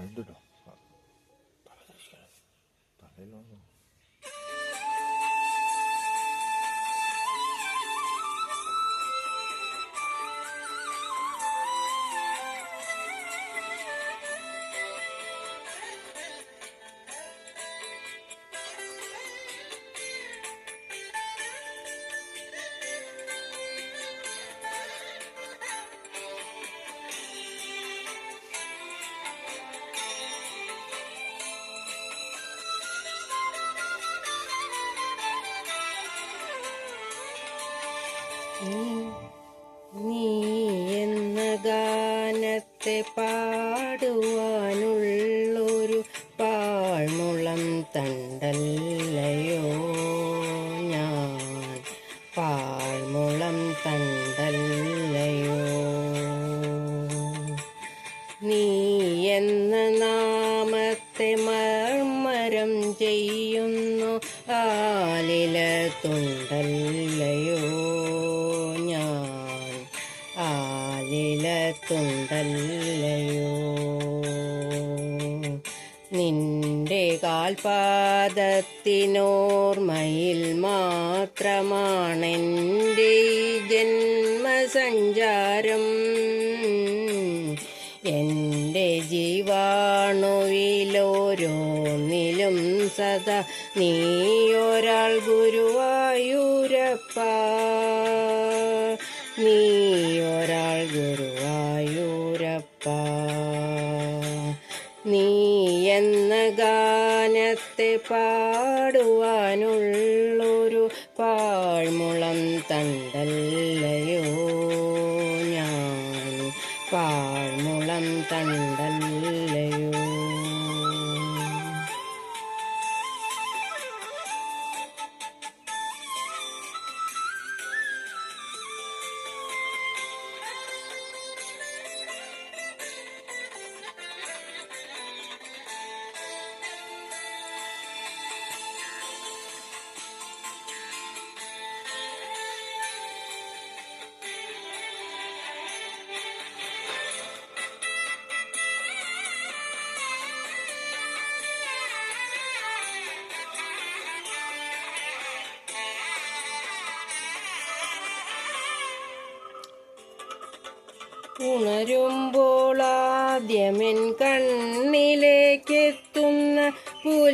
ഉണ്ട് കേട്ടോ തല ഗാനത്തെ പാടുവാനുള്ളൊരു പാഴ്മുളം തണ്ടല്ലയോ ഞാൻ? പാഴ്മുളം തണ്ടല്ലയോ? നീ എന്ന നാമത്തെ മർമ്മരം ചെയ്യുന്നു ആലില തുണ്ടല്ലയോ ഞാൻ? ആലില തുണ്ടല്ലയോ കാൽപാദത്തിനോർമ്മയിൽ മാത്രമാണെന്റെ ജന്മസഞ്ചാരം. എന്റെ ജീവാണുവിലോരോന്നിലും സദാ നീയൊരാൾ ഗുരുവായൂരപ്പ. നീയൊരാൾ ഗുരുവായൂരപ്പ ഗാനത്തെ പാടുവാനുള്ളൊരു പാഴ്മുളം തണ്ടല്ലയോ ഉണരുമ്പോൾ ആദ്യമെൻ കണ്ണിലേക്കെത്തുന്ന പുലരിയാണഞ്ജന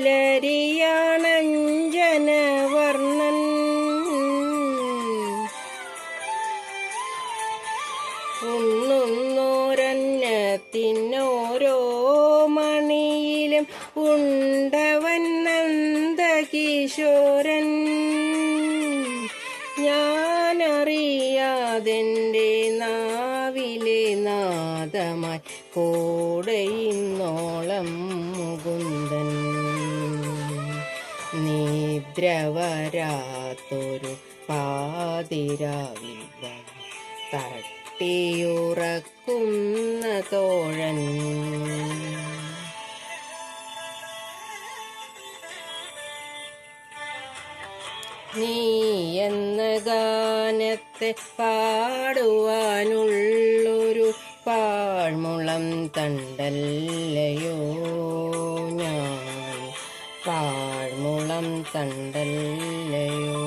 വർണൻ ഉണ്ണുന്നോരന്നത്തിനോരോ മണിയിലും ഉണ്ടവൻ നന്ദകിശോരൻ. ഞാനറിയാതെന്റെ നാവിലെ നാദമായി കൂടെയിന്നോളം മുകുന്ദൻ. നിദ്രവരാത്തൊരു പാതിരാവിൽ തട്ടിയുറക്കുന്ന തോഴൻ. നീ എന്ന ഗാനത്തെ പാടുവാനുള്ളൊരു പാഴ്മുളം തണ്ടല്ലയോ ഞാൻ? പാഴ്മുളം തണ്ടല്ലയോ?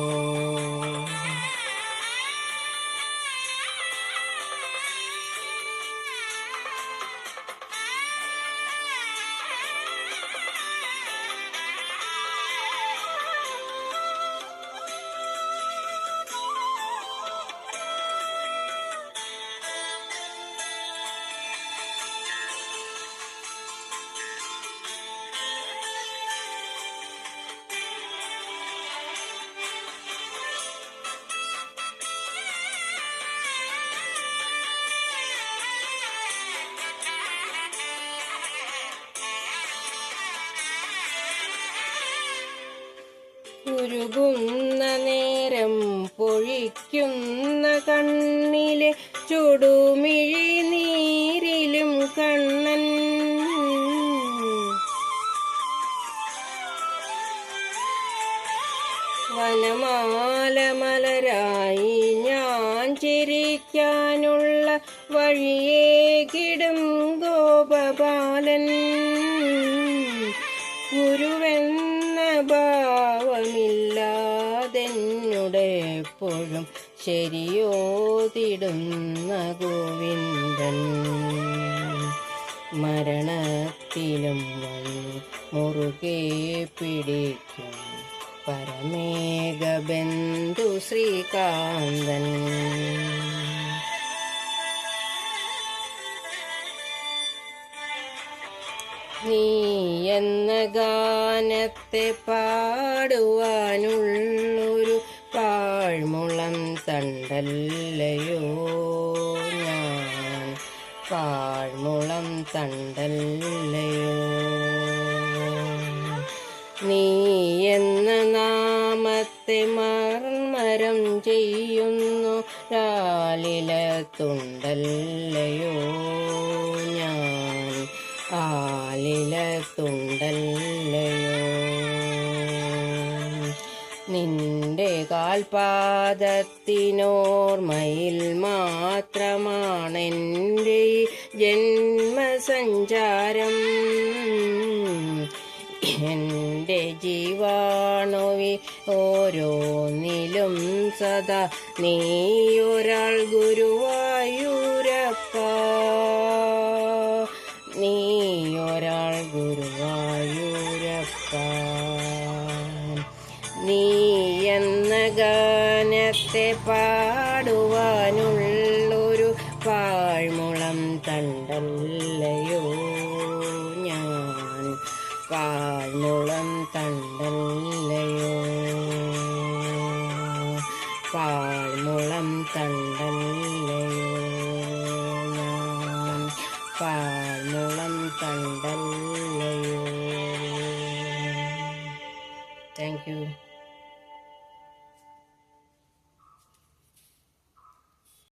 ഉരുകുന്ന നേരം പൊഴിക്കുന്ന കണ്ണിലെ ചുടുമിഴി നീരിലും കണ്ണൻ. വനമാല മലരായി ഞാൻ ചിരിക്കാനുള്ള വഴിയേ കിടും ഗോപബാലൻ. ഗുരുവെന്ന എപ്പോഴും ശരിയോതിടുന്ന ഗോവിന്ദൻ. മരണത്തിലും മുറുകെ പിടിക്കും പരമേക ബന്ധു ശ്രീകാന്തൻ. നീ എന്ന ഗാനത്തെ പാടുവാനുള്ളൊരു പാഴ്മുളം തണ്ടല്ലയോ ഞാൻ പാഴ്മുളം തണ്ടല്ലയോ നീ എന്ന നാമത്തെ മർമരം ചെയ്യുന്നു രാലില തുണ്ടല്ലയോ നിന്റെ കാൽപാദത്തിനോർമ്മയിൽ മാത്രമാണെന്റെ ജന്മസഞ്ചാരം. എന്റെ ജീവാണുവി ഓരോന്നിലും സദാ നീയൊരാൾ ഗുരുവായൂരപ്പ. നീയൊരാൾ ഗുരുവായൂരപ്പ. തണ്ടല്ലയോ ഞാൻ പാൽമുളം തണ്ടല്ലയോ പാൽമുളം തണ്ടല്ലയോ ഞാൻ പാൽമുളം തണ്ടല്ലയോ